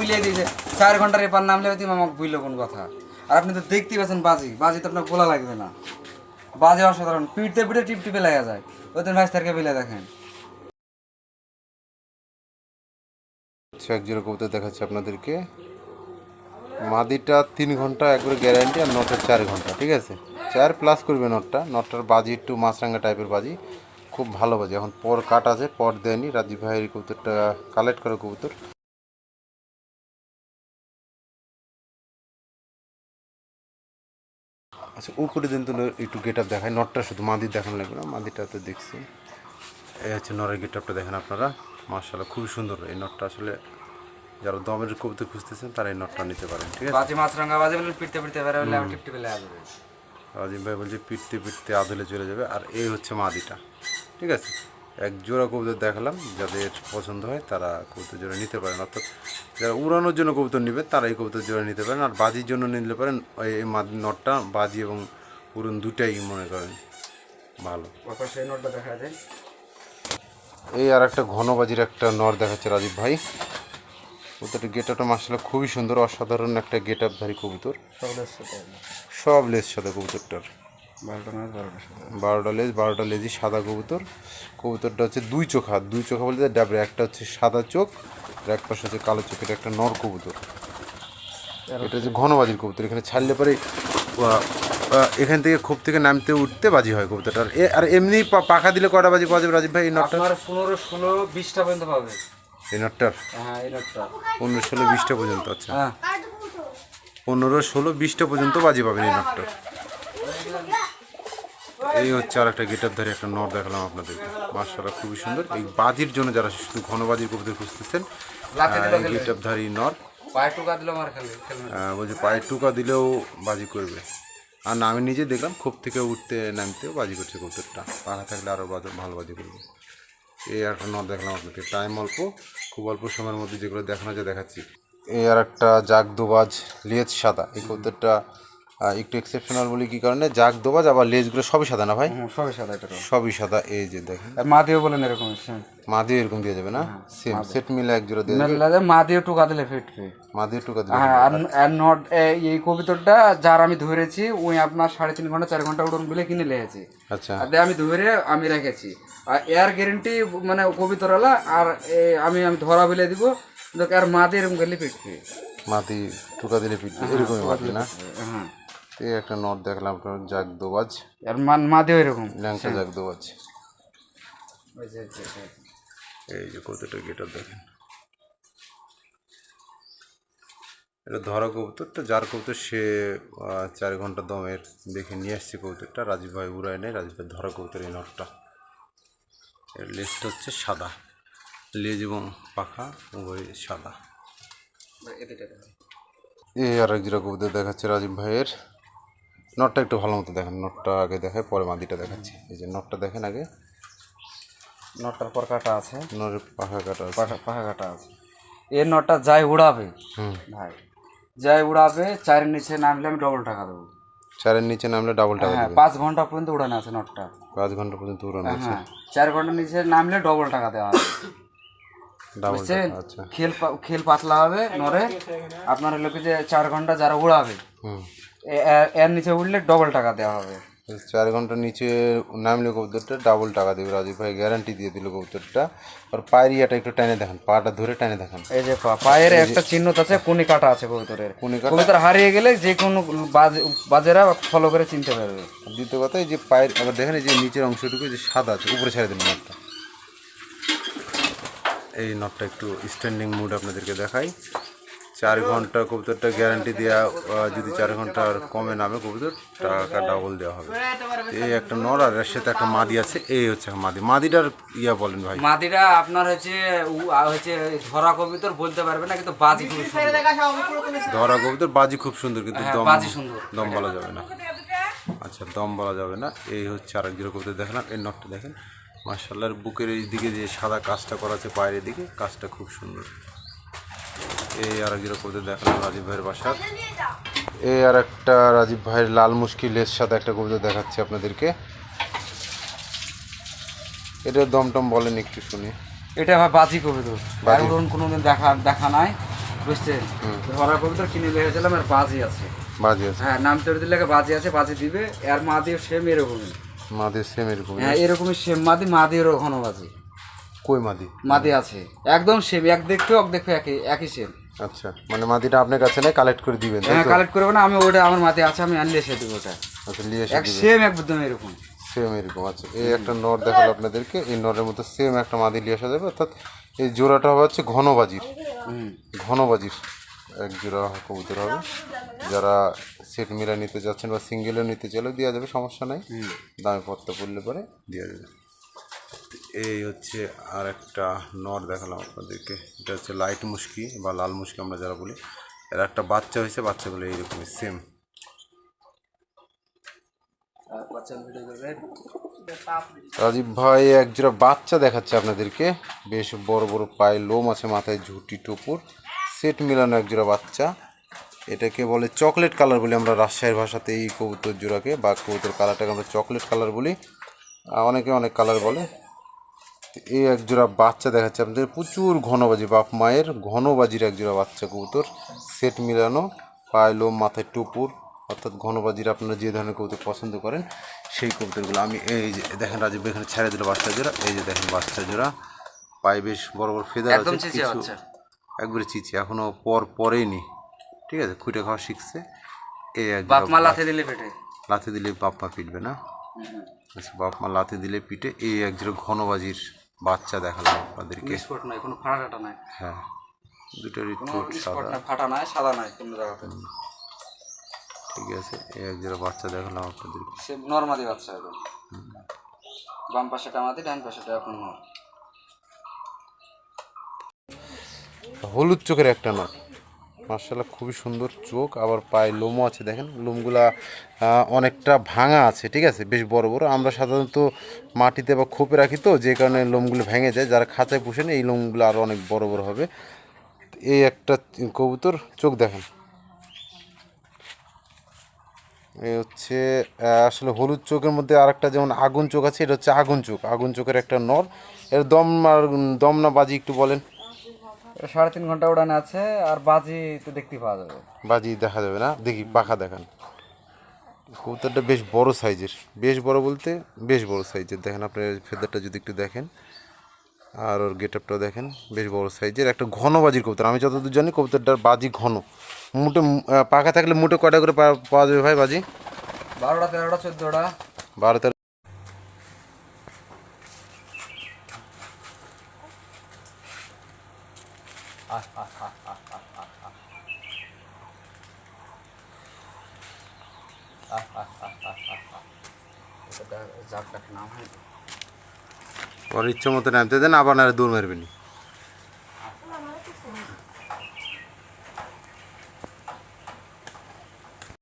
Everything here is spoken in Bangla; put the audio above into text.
বুলিয়ে দিয়েছে চার ঘণ্টার এপার নামলে তুমি আমাকে বুঝলো কোন কথা। আর আপনি তো দেখতেই পাচ্ছেন বাজি। বাজি তো আপনার গোলা লাগবে না। বাজে অসাধারণ। পিঠতে পিঠে টিপ টিপে লাগা যায়। ওদের ভাই স্যারকে বিলে দেখেন। হচ্ছে এক জিরো কবুতর দেখাচ্ছি আপনাদেরকে। মাদিটা তিন ঘণ্টা, একবারে গ্যারান্টি আর নটের চার ঘণ্টা, ঠিক আছে? চার প্লাস করবে নটটা। নটটার বাজি একটু মাছরাঙ্গা টাইপের বাজি। খুব ভালো বাজি। এখন পর কাট আছে, পর দেয়নি। রাজীব ভাইয়ের কবুতরটা কালেক্ট করা কবুতর। আচ্ছা উপরে দিন তো একটু গেট আপ দেখায় নটটা শুধু মাদির দেখানো লাগবে না মাদিটা তো দেখছি। এই হচ্ছে নরের গেট আপটা দেখেন আপনারা মার্শাল খুবই সুন্দর। এই নটটা আসলে যারা দমের কবিতা খুঁজতেছেন তারা এই নটটা নিতে পারেন ঠিক আছে? বাজি মাছ রঙা বাজে বলে পিটতে বেড়ে রাজীব ভাই বলছে পিটতে পিটতে আদলে চলে যাবে আর এই হচ্ছে মাদিটা ঠিক আছে? এক জোড়া কবুতর দেখালাম যাদের পছন্দ হয় তারা কবুতর জোড়া নিতে পারেন। অর্থাৎ যারা উড়ানোর জন্য কবুতর নেবে তারা এই কবুতর জোড়া নিতে পারেন। আর বাজির জন্য নিতে পারেন এই নটটা বাজি এবং উড়ন দুটাই মনে করেন ভালো। নোটটা দেখা যায়। এই আর একটা ঘনবাজির একটা নর দেখাচ্ছে রাজীব ভাই। কবুতরটা গেট আপটা মার্শাল্লাহ খুবই সুন্দর অসাধারণ একটা গেট আপধারী কবুতর। সব লেজ সাদা কবুতরটার। বারোটা লেজ বারোটা লেজই সাদা কবুতর। কবুতরটা হচ্ছে দুই চোখা দুই চোখা বলতে ডাবরে একটা হচ্ছে সাদা চোখ আর এক পাশে হচ্ছে কালো চোখের একটা নর কবুতর। এটা হচ্ছে ঘনবাজির কবুতর এখানে ছাড়লে পরে এখান থেকে খোপ থেকে নামতে উঠতে বাজি হয় কবুতরটা। আর এ- আর এমনি পা- পাখা দিলে কটা বাজি পাওয়া যাবে রাজীব ভাই এই নটটা পনেরো ষোলো বিশটা পর্যন্ত পাবে। এই নটটার? হ্যাঁ এই নোটটা পনেরো ষোলো বিশটা পর্যন্ত আচ্ছা। হ্যাঁ। পনেরো ষোলো বিশটা পর্যন্ত বাজি পাবেন এই নটটার। এই হচ্ছে আর একটা গেটার ধারে একটা নট দেখালাম আপনাদেরকে। মার্শাল্লাহ খুবই সুন্দর। এই বাজির জন্য যারা শুধু ঘন বাজির কবিতা খুঁজতেছেন লাথি দিল খেলে। গেটার ধারী নর। বলছে পায়ের টুকা দিলেও বাজি করবে। আর না আমি নিজে দেখলাম খোপ থেকে উঠতে নামতেও বাজি করছে কবুতরটা। পাখা থাকলে আরও ভালো বাজি করবে। এই একটা নট দেখলাম আপনাকে টাইম অল্প খুব অল্প সময়ের মধ্যে যেগুলো দেখানো যায় দেখাচ্ছি। এই আর একটা জাগ দোবাজ লেজ সাদা। এই কবুতরটা একটু এক্সেপশনাল বলি কি কারণে? জাগ দোবাজ আবার লেজগুলো সবই সাদা না ভাই? সবই সাদা এটা সবই সাদা এই যে দেখেন। আর মা দিও বলেন এরকম সেম মাদিও এরকম দিয়ে যাবে না? সেম সেট মিলে এক জোড়া দিয়ে মেলা মা দিও টুকা দিলে ফিটবে মাদিও টুকা দিবে হ্যাঁ আর নট এই কবিতরটা যার আমি ধরেছি ওই আপনার সাড়ে তিন ঘণ্টা চার ঘণ্টা উড়ন বলে কিনে লেগেছি আচ্ছা। আর দিয়ে আমি ধরে আমি রেখেছি। আর এর গ্যারেন্টি মানে কবিতরওয়ালা আর আমি আমি ধরা বলে দিব আর মা দিয়ে এরকম গেলে পিটবে মাটি টুকা দিলে পিটবে এরকমই মাটি না? হ্যাঁ। এই একটা নট দেখলাম আপনার জাগ দোবাজ আর মা- মা দিও এরকম ল্যাংচা জাগ দোবাজ ওই যে- যে- যে- এই যে কতটা গেটার দেখেন। এটা ধরা কবুতরটা যার কবুতর সে চার ঘণ্টা দমের দেখে নিয়ে আসছে কবুতরটা। রাজীব ভাই উড়ায় নেয় রাজীব ভাই ধরা কবুতর এই নটটা। এর লেজটা হচ্ছে সাদা। লেজ এবং পাখা উভয় সাদা। এই আর এক জিরা কবুতর দেখাচ্ছে রাজীব ভাইয়ের। নটটা একটু ভালো মতো দেখেন নটটা আগে দেখায় পরে মাদিটা দেখাচ্ছি। এই যে নটটা দেখেন আগে। নটটার পর কাটা আছে। নরের পাখা কাটা আছে। পাখা কাটা আছে। এর নটটা যাই উড়াবে ভাই যাই উড়াবে চারের নিচে নামলে আমি ডবল টাকা দেবো। চারের নিচে নামলে ডাবল টাকা হ্যাঁ পাঁচ ঘণ্টা পর্যন্ত উড়ানো আছে নটটা পাঁচ ঘণ্টা পর্যন্ত উড়ানো আছে। হ্যাঁ চার ঘণ্টা নিচে নামলে ডবল টাকা দেওয়া হবে। বুঝছেন? আচ্ছা। খেল খেল পাতলা হবে নরে আপনার হলো কি যে চার ঘণ্টা যারা উড়াবে এর নিচে উঠলে ডবল টাকা দেওয়া হবে। চার ঘণ্টা নিচে নামলে কবুতরটা ডাবল টাকা দেবে। রাজীব ভাই গ্যারান্টি দিয়ে দিল কবুতরটা। আর পায়ের ইয়াটা একটু টানে দেখেন পাটা ধরে টানে দেখেন। এই যে পা- পায়ের একটা চিহ্ন আছে কোনি কাটা আছে কবুতরের। কোনি কাটা? কবুতর হারিয়ে গেলে যে কোনো বাজে- বাজেরা ফলো করে চিনতে পারবে। দ্বিতীয় কথা এই যে পায়ের আবার দেখেন এই যে নিচের অংশটুকু যে সাদা আছে উপরে ছেড়ে দিন নটটা। এই নটটা একটু স্ট্যান্ডিং মুড আপনাদেরকে দেখাই। চার ঘণ্টা কবুতরটা গ্যারান্টি দেওয়া যদি চার ঘণ্টার কমে নামে কবুতর টাকা ডাবল দেওয়া হবে। এই একটা নর আর এর সাথে একটা মাদি আছে এই হচ্ছে মাদি। মাদিটার ইয়া বলেন ভাই। মাদিটা আপনার হচ্ছে হচ্ছে ধরা কবিতর বলতে পারবে না কিন্তু বাজি খুব সুন্দর। ধরা কবুতর বাজি খুব সুন্দর কিন্তু হ্যাঁ, দম বাজি সুন্দর। দম বলা যাবে না। আচ্ছা দম বলা যাবে না। এই হচ্ছে আরেক জিরো কবুতর দেখলাম এই নটটা দেখেন। মার্শাল্লার বুকের এই দিকে যে সাদা কাজটা করা আছে পায়ের দিকে কাজটা খুব সুন্দর। এই আরেক জিরো কবিতা দেখলাম রাজীব ভাইয়ের বাসার। এই আর একটা রাজীব ভাইয়ের লাল মুশকিল লেস সাথে একটা কবিতা দেখাচ্ছি আপনাদেরকে। এটা দমটম বলেন একটু শুনি। এটা আবার বাজি কবিতা। আর উড়ন কোনোদিন দেখা দেখা নাই বুঝছেন? ধরা কবিতা কিনে নিয়ে এসেছিলাম আর বাজি আছে। বাজি আছে। হ্যাঁ নাম চড়ে দিলে বাজি আছে বাজি দিবে। আর মা দিয়ে সেম এরকমই। মাদির সেম এরকম হ্যাঁ এরকমই সেম মাদি মাদিরও ঘন বাজি। কই মাদি? মাদি আছে। একদম সেম এক দেখতে এক দেখতে একই একই সেম আচ্ছা মানে মাদিটা আপনার কাছে নেই কালেক্ট করে দিবেন হ্যাঁ কালেক্ট করব না আমি ওটা আমার মাদি আছে আমি আনলে এসে দেবো ওটা। আচ্ছা নিয়ে এসে এক সেম একদম এরকম। সেম এরকম আচ্ছা এই একটা নর দেখাল আপনাদেরকে এই নরের মধ্যে সেম একটা মাদি নিয়ে আসা যাবে অর্থাৎ এই জোড়াটা হবে হচ্ছে ঘনবাজির। ঘনবাজির এক জোড়া কবুতর হবে। যারা সেট মিলা নিতে যাচ্ছেন বা সিঙ্গেলও নিতে চাইলেও দেওয়া যাবে সমস্যা নাই। দামে পত্তা পড়লে পরে দেওয়া যাবে। এই হচ্ছে আর একটা নর দেখালাম আপনাদেরকে। এটা হচ্ছে লাইট মুশকি বা লাল মুশকি আমরা যারা বলি, এর একটা বাচ্চা হয়েছে, বাচ্চাগুলো এইরকমই সেম রাজীব ভাই এক জোড়া বাচ্চা দেখাচ্ছে আপনাদেরকে। বেশ বড় বড় পায়ে লোম আছে, মাথায় ঝুটি, টুপুর। সেট মিলানো এক জোড়া বাচ্চা। এটাকে বলে চকলেট কালার বলি আমরা রাজশাহীর ভাষাতে, এই কবুতর জোড়াকে বা কবুতর কালারটাকে আমরা চকলেট কালার বলি। অনেকে অনেক কালার বলে। এই এক জোড়া বাচ্চা দেখাচ্ছে আপনাদের। প্রচুর ঘনবাজি বাপ মায়ের ঘনবাজির এক জোড়া বাচ্চা কবুতর। সেট মিলানো পায়ে লোম মাথায় টুপুর। অর্থাৎ ঘনবাজির আপনারা যে ধরনের কবুতর পছন্দ করেন সেই কবুতরগুলো আমি এই যে দেখেন রাজীব এখানে ছেড়ে দিল বাচ্চা জোড়া। এই যে দেখেন বাচ্চা জোড়া। পায়ে বেশ বড় বড় ফেদার আছে কিছু একবারে চিচি এখনও পর পরেনি। ঠিক আছে খুঁটে খাওয়া শিখছে। এই এক লাথে দিলে পেটে। লাথি দিলে বাপ মা পিটবে না। আচ্ছা বাপ মা লাথি দিলে পিটে। এই এক জোড়া ঘনবাজির বাচ্চা দেখালাম আপনাদেরকে। স্পট নাই কোনো ফাটা টাটা নাই। হ্যাঁ দুটোরই ঠোঁট সাদা। ফাটা নাই সাদা নাই কোনো জায়গাতে। ঠিক আছে এই এক জোড়া বাচ্চা দেখালাম আপনাদেরকে। সে নর্মালি বাচ্চা একদম বাম পাশেটা আমাদের ডান পাশেটা এখন। হলুদ চোখের একটা নট মার্শাল্লাহ, খুবই সুন্দর চোখ, আবার পায়ে লোমও আছে, দেখেন, লোমগুলা অনেকটা ভাঙা আছে, ঠিক আছে, বেশ বড় বড়। আমরা সাধারণত মাটিতে বা খোপে রাখি তো, যে কারণে লোমগুলো ভেঙে যায়, যারা খাঁচায় পুষেন এই লোমগুলো আরও অনেক বড় বড় হবে। এই একটা কবুতর, চোখ দেখেন। এই হচ্ছে আসলে হলুদ চোখের মধ্যে আরেকটা যেমন আগুন চোখ আছে, এটা হচ্ছে আগুন চোখ, আগুন চোখের একটা নর। এর দম আর দম না বাজি একটু বলেন। এটা সাড়ে তিন ঘণ্টা উড়ানে আছে আর বাজি তো দেখতে পাওয়া যাবে। বাজি দেখা যাবে না? দেখি পাখা দেখান। কবুতরটা বেশ বড় সাইজের। বেশ বড় বলতে বেশ বড় সাইজের। দেখেন আপনার ফেদারটা যদি একটু দেখেন আর ওর গেট আপটাও দেখেন বেশ বড় সাইজের। একটা ঘন বাজির কবুতর। আমি যতদূর জানি কবুতরটার বাজি ঘন। মুটে পাখা থাকলে মুটে কয়টা করে পাওয়া যাবে ভাই বাজি? বারোটা তেরোটা চোদ্দোটা। বারো তেরো ওর ইচ্ছে মতো নামতে দেন আবার দৌড় মারবেনি